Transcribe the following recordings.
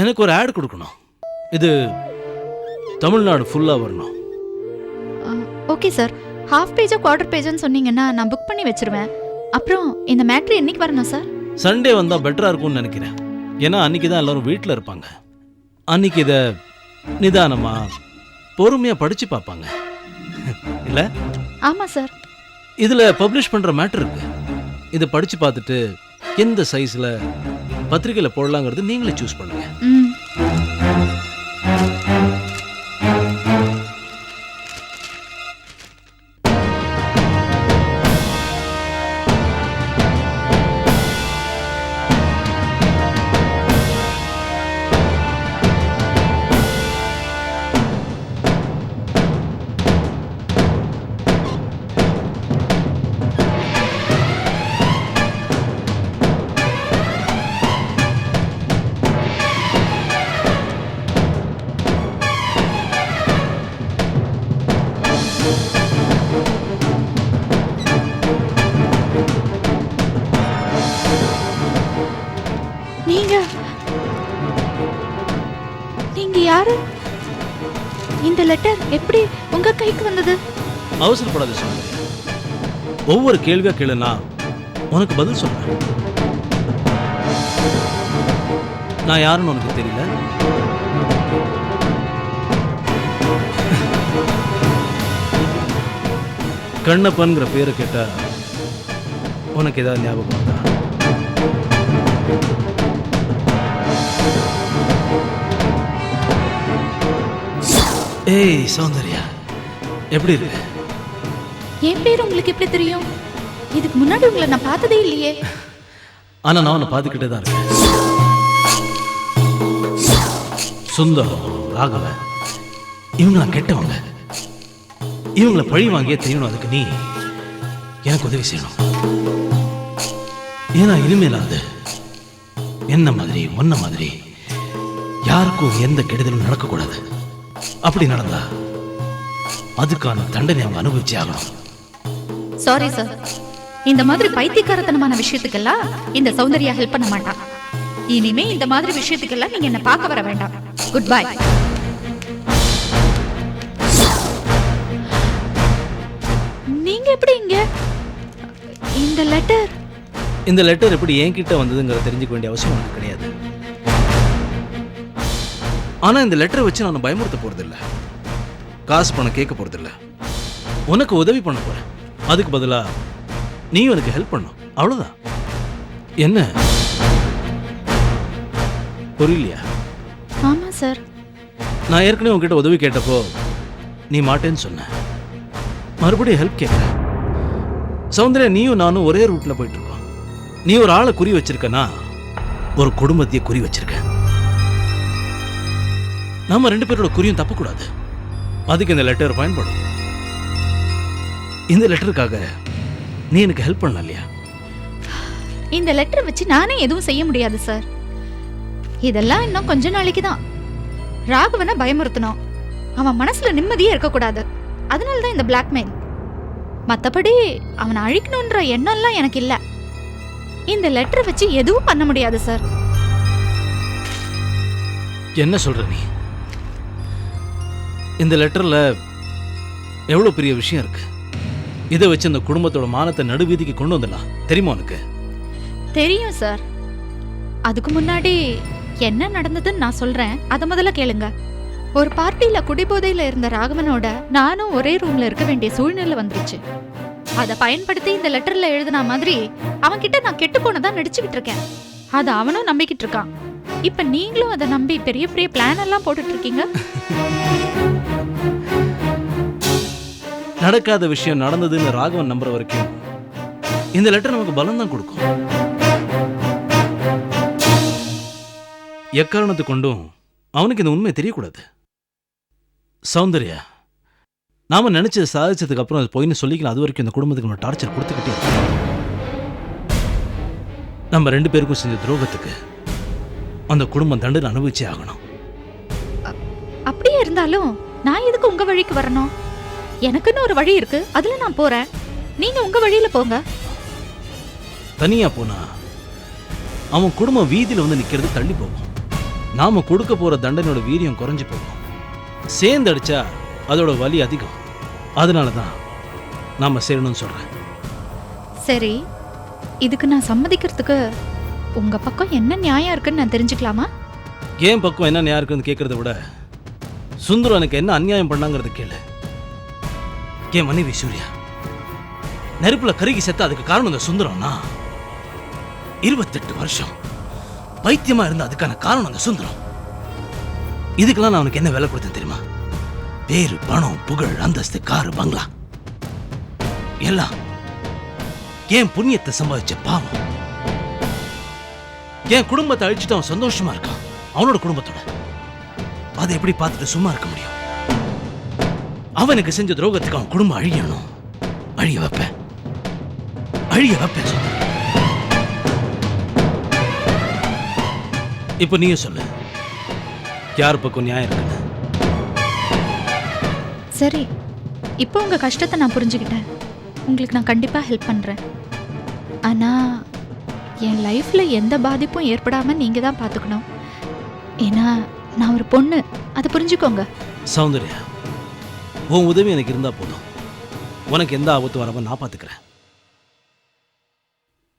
எனக்கு ஒரு ஆட் கொடுக்கணும். இது தமிழ்நாடு ஃபுல்லாக வரணும். ஓகே சார் ஹாஃப் பேஜோ குவார்டர் பேஜ்னு சொன்னீங்கன்னா நான் புக் பண்ணி வச்சிருவேன். அப்புறம் இந்த மேட்ரு என்னைக்கு வரணும் சார் சண்டே வந்தால் பெட்டராக இருக்கும்னு நினைக்கிறேன். ஏன்னா அன்னைக்கு தான் எல்லாரும் வீட்டில் இருப்பாங்க. அன்னைக்கு இதை நிதானமாக பொறுமையாக படித்து பார்ப்பாங்க. இல்லை? ஆமாம் சார் இதில் பப்ளிஷ் பண்ணுற மேட்டர் இருக்கு. இதை படித்து பார்த்துட்டு எந்த சைஸில் பத்திரிகையில் போடலாங்கிறது நீங்களே சூஸ் பண்ணுங்க. அவசரப்படாத சொல்லுங்க ஒவ்வொரு கேள்வியாக கேளுனா உனக்கு பதில் சொல்றேன். நான் யாருன்னு உனக்கு தெரியல? கண்ணப்பன்கிற பேரை கேட்டா உனக்கு ஏதாவது ஞாபகம் வந்தா ஏய் சௌந்தர்யா எப்படி இருக்கு? என் பேர் உங்களுக்கு எப்படி தெரியும்? இதுக்கு முன்னாடி உங்களை நான் பார்த்ததே இல்லையே. ஆனா நான் உன்னை பார்த்துக்கிட்டே தான் இருக்கேன். சுந்தரம் ராகவ இவங்க கெட்டவங்க. இவங்களை பழி வாங்கியே தெரியணும் அதுக்கு நீ எனக்கு உதவி செய்யணும். ஏன்னா இனிமேலாவது என்ன மாதிரி ஒன்ன மாதிரி யாருக்கும் எந்த கெடுதலும் நடக்கக்கூடாது. அப்படி நடந்தா அதுக்கான தண்டனை அவங்க அனுபவிச்சே ஆகணும். சாரி சார் இந்த மாதிரி பைத்தியக்காரத்தனமான விஷயத்துக்கெல்லாம் இந்த சௌந்தர்யா ஹெல்ப் பண்ண மாட்டான். இனிமே இந்த மாதிரி விஷயத்துக்கெல்லாம் நீங்க என்ன பார்க்க வர வேண்டாம். குட் பை நீங்க எப்படி இங்க? இந்த லெட்டர் இந்த லெட்டர் எப்படி என்கிட்ட வந்ததுங்கிறத தெரிஞ்சுக்க வேண்டிய அவசியம் உனக்கு கிடையாது. ஆனா இந்த லெட்டரை வச்சு நான் பயமுறுத்த போறதில்ல. காசு பணம் கேட்க போறதில்ல. உனக்கு உதவி பண்ண போறேன். அதுக்கு பதிலா நீ எனக்கு ஹெல்ப் பண்ணும். அவ்வளவுதான். என்ன? புரியலையா? ஆமா சார் நான் ஏற்கனவே உன்கிட்ட உதவி கேட்டப்போ நீ மாட்டேன்னு சொன்ன. மறுபடியும் ஹெல்ப் கேட்குற சௌந்தர்யா நீயும் நானும் ஒரே ரூட்ல போயிட்டு இருக்கோம் நீ ஒரு ஆளை குறி வச்சிருக்கனா? ஒரு குடும்பத்தையே குறி வச்சிருக்க. நம்ம ரெண்டு பேரோட குறியும் தப்பக்கூடாது. அதுக்கு இந்த லெட்டர் பயன்படும். இந்த லெட்டருக்காக நீ எனக்கு ஹெல்ப் பண்ணலாம் இல்லையா? இந்த லெட்டர் வச்சு நானே எதுவும் செய்ய முடியாது சார் இதெல்லாம் இன்னும் கொஞ்ச நாளைக்கு தான். ராகவனை பயமுறுத்தணும். அவன் மனசுல நிம்மதியே இருக்கக்கூடாது. அதனால தான் இந்த பிளாக்மெயில் மத்தபடி அவனை அழிக்கணுன்ற எண்ணம்லாம் எனக்கு இல்ல. இந்த லெட்டரை வச்சு எதுவும் பண்ண முடியாது சார் என்ன சொல்ற நீ? இந்த லெட்டர்ல எவ்வளவு பெரிய விஷயம் இருக்கு? இதை வச்சு இந்த குடும்பத்தோட மானத்தை நடுவீதிக்கு கொண்டு வந்துடலாம். தெரியுமா உனக்கு? தெரியும் சார் அதுக்கு முன்னாடி என்ன நடந்ததுன்னு நான் சொல்றேன். அதை முதல்ல கேளுங்க. ஒரு பார்ட்டியில குடிபோதையில இருந்த ராகவனோட நானும் ஒரே ரூம்ல இருக்க வேண்டிய சூழ்நிலை வந்துருச்சு. அதை பயன்படுத்தி இந்த லெட்டர்ல எழுதின மாதிரி அவன்கிட்ட நான் கெட்டு போனதா நடிச்சுக்கிட்டு இருக்கேன். அதை அவனும் நம்பிக்கிட்டு இருக்கான். இப்ப நீங்களும் அதை நம்பி பெரிய பெரிய பிளான் எல்லாம் போட்டுட்டு இருக்கீங்க? நடக்காத விஷயம் நடந்ததுன்னு ராகவன் நம்புற வரைக்கும் இந்த லெட்டர் நமக்கு பலம் தான் கொடுக்கும். எக்காரணத்தை கொண்டும் அவனுக்கு இந்த உண்மை தெரியக்கூடாது. சௌந்தர்யா நாம நினைச்சதை சாதிச்சதுக்கு அப்புறம் அது பொய்னு சொல்லிக்கலாம். அது வரைக்கும் இந்த குடும்பத்துக்கு நம்ம டார்ச்சர் கொடுத்துக்கிட்டே இருக்கோம். நம்ம ரெண்டு பேருக்கும் செஞ்ச துரோகத்துக்கு அந்த குடும்பம் தண்டனை அனுபவிச்சே ஆகணும். அப்படியே இருந்தாலும் நான் எதுக்கு உங்க வழிக்கு வரணும்? எனக்குன்னு ஒரு வழி இருக்கு. அதுல நான் போறேன். நீங்க உங்க வழியில போங்க. தனியா போனா அவன் குடும்பம் வீதியில வந்து நிக்கிறது தள்ளி போகும். நாம கொடுக்க போற தண்டனையோட வீரியம் குறைஞ்சு போகும். சேர்ந்து அடிச்சா அதோட வலி அதிகம். அதனால தான் நாம சேரணும்னு சொல்றேன். சரி. இதுக்கு நான் சம்மதிக்கிறதுக்கு உங்க பக்கம் என்ன நியாயம் இருக்குன்னு நான் தெரிஞ்சுக்கலாமா? ஏன் பக்கம் என்ன நியாயம் இருக்குன்னு கேட்கறத விட சுந்தரம் எனக்கு என்ன அநியாயம் பண்ணாங்கிறது கேளு. என் மனைவி சூர்யா. நெருப்புல கருகி செத்த அதுக்கு காரணம் இந்த சுந்தரம்னா இருபத்தெட்டு வருஷம் பைத்தியமா இருந்த அதுக்கான காரணம் அந்த சுந்தரம். இதுக்கெல்லாம் நான் அவனுக்கு என்ன வேலை கொடுத்தேன் தெரியுமா? பேரு பணம் புகழ் அந்தஸ்து காரு பங்களா. எல்லாம் என் புண்ணியத்தை சம்பாதிச்ச பாவம். என் குடும்பத்தை அழிச்சிட்டு அவன் சந்தோஷமா இருக்கான். அவனோட குடும்பத்தோட. அதை எப்படி பார்த்துட்டு சும்மா இருக்க முடியும்? அவனுக்கு செஞ்ச துரோகத்துக்கு அவன் குடும்பம் அழியணும். அழிய வைப்பேன் அழிய வைப்பேன் சொன்னேன். இப்போ நீயும் சொல்லு. யார் பக்கம் நியாயம் இருக்குன்னு சரி. இப்போ உங்க கஷ்டத்தை நான் புரிஞ்சுக்கிட்டேன். உங்களுக்கு நான் கண்டிப்பா ஹெல்ப் பண்றேன். ஆனா என் லைஃப்ல எந்த பாதிப்பும் ஏற்படாம நீங்க தான் பாத்துக்கணும் ஏன்னா நான் ஒரு பொண்ணு. அதை புரிஞ்சுக்கோங்க. சௌந்தர்யா. உன் உதவி எனக்கு இருந்தா போதும். உனக்கு எந்த ஆபத்தும் வராம நான் பார்த்துக்கிறேன்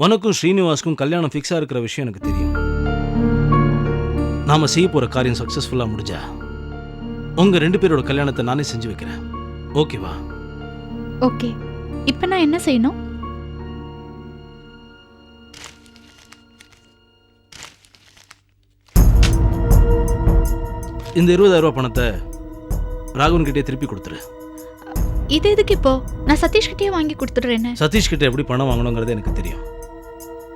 உனக்கும் ஸ்ரீனிவாஸ்க்கும் கல்யாணம் ஃபிக்ஸாக இருக்கிற விஷயம் எனக்கு தெரியும். நாம செய்ய போற காரியம் சக்ஸஸ்ஃபுல்லாக முடிஞ்சா உங்க ரெண்டு பேரோட கல்யாணத்தை நானே செஞ்சு வைக்கிறேன். ஓகேவா ஓகே இப்போ நான் என்ன செய்யணும்? இந்த இருபதாயிரம் ரூபாய் பணத்தை ராகவன் கிட்டே திருப்பி கொடுத்துரு. இது எதுக்கு இப்போ? நான் சதீஷ்கிட்டயே வாங்கி கொடுத்துடுறேன்னு சதீஷ் கிட்ட எப்படி பணம் வாங்கணுங்கிறது எனக்கு தெரியும்.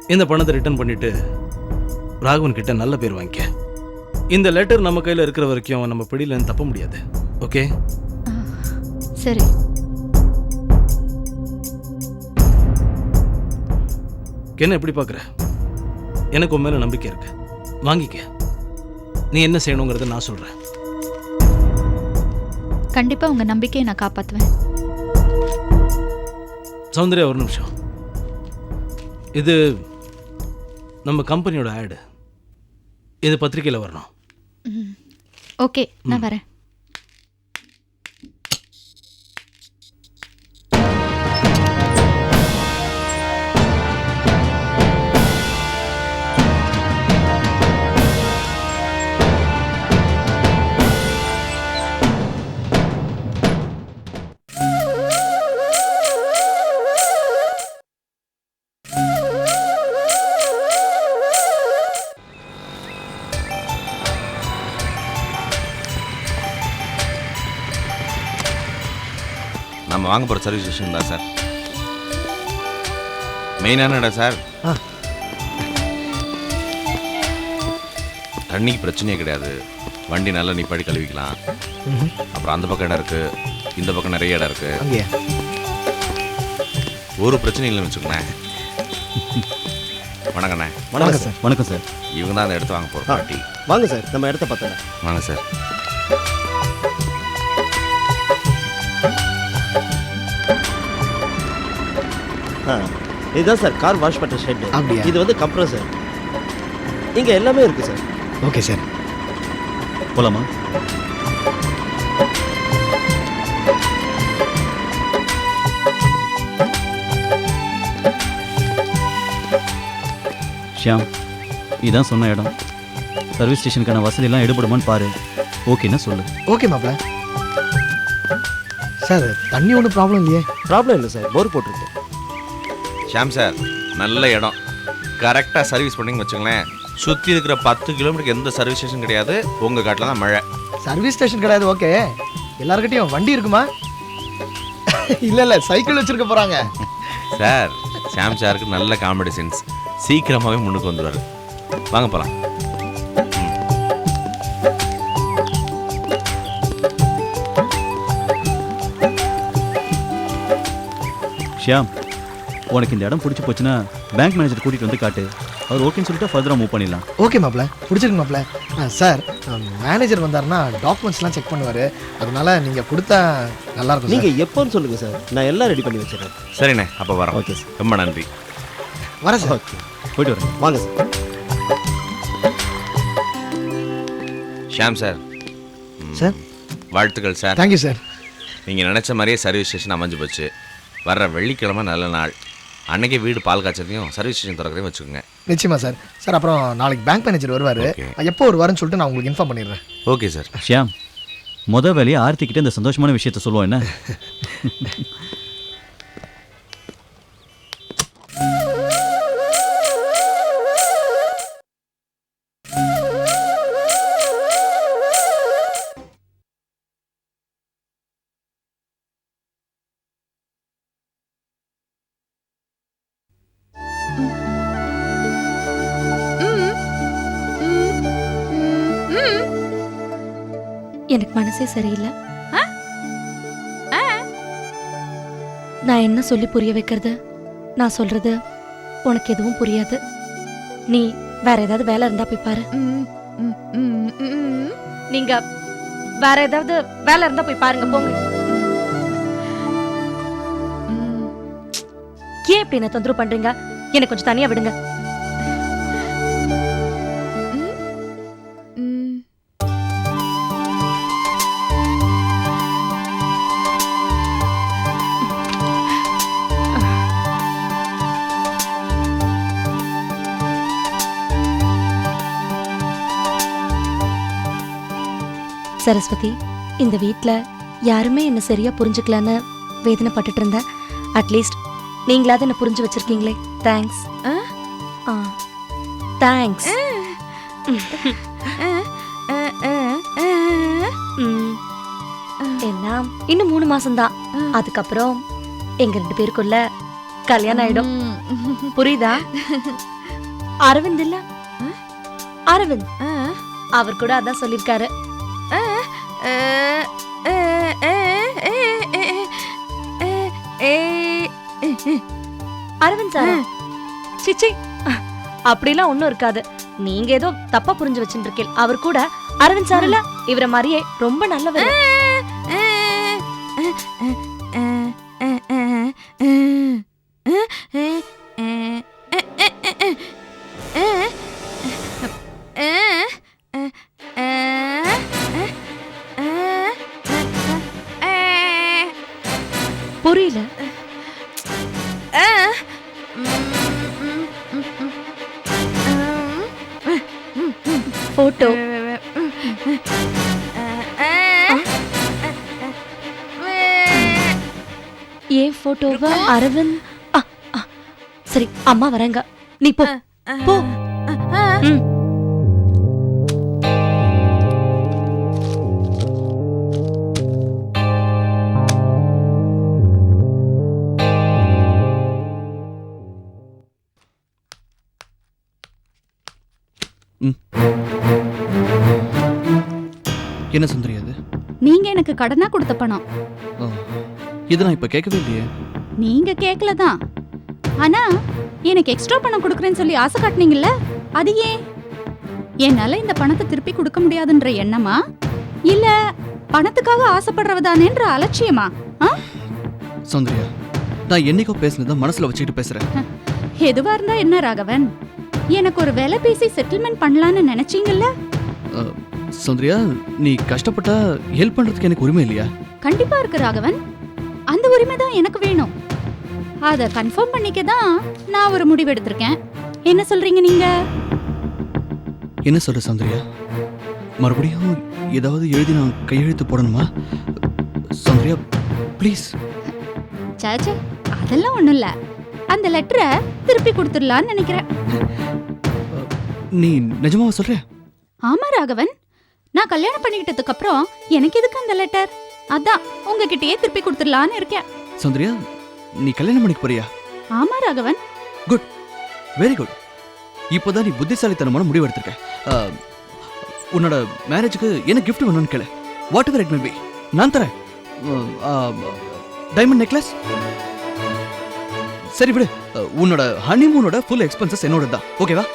இந்த பணத்தை ரிட்டர்ன் பண்ணிட்டு ராகவன் கிட்ட நல்ல பேர் வாங்கிக்க. இந்த லெட்டர் நம்ம கையில் இருக்கிற வரைக்கும் நம்ம பிடியில தப்ப முடியாது. ஓகே சரி. என்ன எப்படி பார்க்குற எனக்கு உன் மேலே நம்பிக்கை இருக்கு. வாங்கிக்க. நீ என்ன செய்யணுங்கிறத நான் சொல்கிறேன் கண்டிப்பா உங்க நம்பிக்கையை நான் காப்பாத்துவேன். சௌந்தர்யா ஒரு நிமிஷம். இது நம்ம கம்பெனியோட ஆடு. இது பத்திரிக்கையில் வரணும். ஓகே நான் வரேன். வாங்க போகிற சர்வீஸ் ஸ்டேஷன் தான் சார் மெயினான இடம் சார் ஆ. தண்ணிக்கு பிரச்சனையே கிடையாது. வண்டி நல்லா நிப்பாடி கழுவிக்கலாம். அப்புறம் அந்த பக்கம் இடம் இருக்கு. இந்த பக்கம் நிறைய இடம் இருக்கு. அங்கேயா? ஒரு பிரச்சனையும் இல்லைன்னு வச்சுக்கோங்களேன். வணக்கண்ணே வணக்கம் சார். வணக்கம் சார். இவங்க தான் அந்த இடத்த வாங்க போகிற ஆ. பாட்டி. வாங்க சார். நம்ம இடத்த பார்த்தலாம் வாங்க சார். இதுதான் சார் கார் வாஷ் பண்ணுற ஷெட் அப்படியா? இது வந்து கம்ப்ரஸர் இங்கே எல்லாமே இருக்கு சார். Okay sir. போலாமா? ஷியாம் இதான் சொன்ன இடம். சர்வீஸ் ஸ்டேஷனுக்கான வசதியெல்லாம் எடுபடுமான்னு பாரு. ஓகேன்னா சொல்லு. ஓகே மாப்ள சார் தண்ணி ஒன்றும் ப்ராப்ளம் இல்லையே? ப்ராப்ளம் இல்லை சார் போர் போட்டிருக்கு. ஷாம் சார் நல்ல இடம். கரெக்டாக சர்வீஸ் பண்ணிங்க வச்சுங்களேன் சுற்றி இருக்கிற பத்து கிலோமீட்டருக்கு எந்த சர்வீஸ் ஸ்டேஷன் கிடையாது. உங்கள் காட்டில் தான் மழை. சர்வீஸ் ஸ்டேஷன் கிடையாது ஓகே. எல்லாருக்கிட்டையும் வண்டி இருக்குமா? இல்லை இல்லை சைக்கிள் வச்சிருக்க போகிறாங்க சார் சாம் சாருக்கு நல்ல காமெடி சென்ஸ் சீக்கிரமாகவே முன்னுக்கு வந்துடுவார் வாங்க போகலாம் ஷியாம் உனக்கு இந்த இடம் பிடிச்சி போச்சுன்னா பேங்க் மேனேஜர் கூட்டிகிட்டு வந்து காட்டு. அவர் ஓகேன்னு சொல்லிட்டு ஃபர்தராக மூவ் பண்ணிடலாம். ஓகே மாப்ள பிடிச்சிருக்கு மாப்ள ஆ, சார் மேனேஜர் வந்தாருன்னா டாக்குமெண்ட்ஸ்லாம் செக் பண்ணுவார். அதனால நீங்கள் கொடுத்தா நல்லா இருக்கும் நீங்கள் எப்போன்னு சொல்லுங்கள் சார். நான் எல்லாம் ரெடி பண்ணி வச்சிடறேன். சரிண்ணே அப்போ வரோம். Okay sir. ரொம்ப நன்றி. வரேன் சார். ஓகே போயிட்டு வரேன். வாங்க சார். ஷியாம் சார். ம், சார். வாழ்த்துக்கள் சார். Thank you sir. நீங்கள் நினச்ச மாதிரியே சர்வீஸ் ஸ்டேஷன் அமைஞ்சு போச்சு. வர்ற வெள்ளிக்கிழமை நல்ல நாள். அன்னைக்கு வீடு பால் காய்ச்சதையும் சர்வீஸ் ஸ்டேஷன் திறக்கிறதையும் வச்சுக்கோங்க. நிச்சயமா சார். சார் அப்புறம் நாளைக்கு பேங்க் மேனேஜர் வருவார். Okay. எப்போ வருவாருன்னு சொல்லிட்டு நான் உங்களுக்கு இன்ஃபார்ம் பண்ணிடுறேன். ஓகே சார் ஷியாம் முத வேலையை ஆர்த்திக்கிட்ட இந்த சந்தோஷமான விஷயத்த சொல்லுவோம் என்ன? எனக்கு மனசே சரியில்லை. நான் என்ன சொல்லி புரிய வைக்கிறது? நான் சொல்றது உனக்கு எதுவும் புரியாது. நீ வேற ஏதாவது வேலை இருந்தா போய் பாரு. நீங்க வேற ஏதாவது வேலை இருந்தா போய் பாருங்க போங்க. ஏன் இப்படி என்ன தொந்தரவு பண்றீங்க? எனக்கு கொஞ்சம் தனியா விடுங்க. சரஸ்வதி இந்த வீட்ல யாருமே என்ன சரியா புரிஞ்சுக்கலன்னு வேதனைப்பட்டுட்டு இருந்தேன் அட்லீஸ்ட் நீங்களாவது என்ன புரிஞ்சு வச்சிருக்கீங்களே. தேங்க்ஸ் தேங்க்ஸ் என்ன இன்னும் மூணு மாசம்தான். அதுக்கப்புறம் எங்க ரெண்டு பேருக்குள்ள கல்யாணம் ஆயிடும். புரியுதா? அரவிந்த் இல்ல? அரவிந்த். அவர் கூட அதான் சொல்லிருக்காரு. அரவிந்த் சார். சிச்சி. அப்படிலாம் ஒண்ணும் இருக்காது. நீங்க ஏதோ தப்பா புரிஞ்சு வச்சுட்டு இருக்கீங்க அவர் கூட அரவிந்த் சார் இல்ல இவர மாதிரியே ரொம்ப நல்லவர். போட்டோ ஏன் போட்டோவா அரவிந்த்? சரி அம்மா வரேங்க. நீ போ போ. ம். என்ன சுந்தரி அது? நீங்க எனக்கு கடனா கொடுத்த பணம். இது நான் இப்ப கேட்கவே இல்லையே. நீங்க கேட்கல தான் ஆனா எனக்கு எக்ஸ்ட்ரா பணம் கொடுக்குறேன்னு சொல்லி ஆசை காட்டுனீங்கல்ல அது ஏன்? என்னால இந்த பணத்தை திருப்பி கொடுக்க முடியாதுன்ற எண்ணமா? இல்ல பணத்துக்காக ஆசைப்படுறவதானேன்ற அலட்சியமா? சௌந்தர்யா நான் என்னைக்கோ பேசினதை மனசுல வச்சுக்கிட்டு பேசுறேன். எதுவா இருந்தா என்ன ராகவன்? எனக்கு ஒரு வேலை பேசி செட்டில்மெண்ட் பண்ணலான்னு நினைச்சீங்கல்ல? சௌந்தர்யா நீ கஷ்டப்பட்டா ஹெல்ப் பண்றதுக்கு எனக்கு உரிமை இல்லையா? கண்டிப்பா இருக்கு ராகவன். அந்த உரிமை தான் எனக்கு வேணும். அத கன்ஃபார்ம் பண்ணிக்க தான் நான் ஒரு முடிவு எடுத்திருக்கேன். என்ன சொல்றீங்க நீங்க? என்ன சொல்ற சௌந்தர்யா? மறுபடியும் ஏதாவது எழுதி நான் கையெழுத்து போடணுமா? சௌந்தர்யா ப்ளீஸ் சாச்சா அதெல்லாம் ஒண்ணும் இல்ல. அந்த லெட்டரை திருப்பி கொடுத்துடலான்னு நினைக்கிறேன். நீ நிஜமாவா சொல்ற? ஆமா ராகவன். நான் கல்யாணம் பண்ணிக்கிட்டதுக்கு அப்புறம் எனக்கு எதுக்கு அந்த லெட்டர் அதான் உங்ககிட்டயே திருப்பி கொடுத்துடலான்னு இருக்கேன். சௌந்தர்யா நீ கல்யாணம் பண்ணிக்க போறியா? ஆமா ராகவன். வெரி குட் இப்போதான் நீ புத்திசாலித்தனமான முடிவு எடுத்திருக்க. உன்னோட மேரேஜுக்கு என்ன gift வேணும்னு கேளு. Whatever it may be நான் தரேன். டைமண்ட் நெக்லஸ் சரி விடு. உன்னோட ஹனிமூனோட ஃபுல் எக்ஸ்பென்சஸ் என்னோட தான் ஓகேவா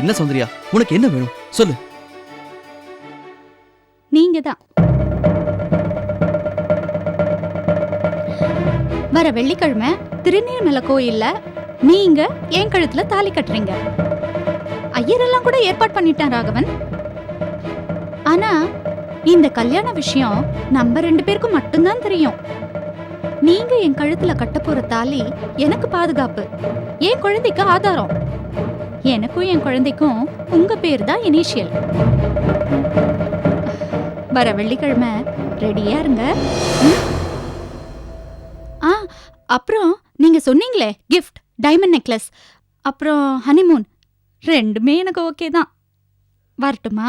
என்ன சௌந்தர்யா உனக்கு என்ன வேணும்? சொல்லு. நீங்க தான் வர வெள்ளிக்கிழமை திருநீர்மலை கோயில்ல நீங்க என் கழுத்துல தாலி கட்டுறீங்க. ஐயரெல்லாம் கூட ஏற்பாடு பண்ணிட்டான் ராகவன். ஆனா இந்த கல்யாண விஷயம் நம்ம ரெண்டு பேருக்கும் மட்டும்தான் தெரியும். நீங்க என் கழுத்துல கட்ட போற தாலி எனக்கு பாதுகாப்பு. என் குழந்தைக்கு ஆதாரம். எனக்கும் என் குழந்தைக்கும் உங்க பேர் தான் இனிஷியல். வர வெள்ளிக்கிழமை ரெடியா இருங்க. ஆ அப்புறம் நீங்க சொன்னீங்களே கிஃப்ட் டைமண்ட் நெக்லஸ் அப்புறம் ஹனிமூன் ரெண்டுமே எனக்கு ஓகே தான். வரட்டுமா?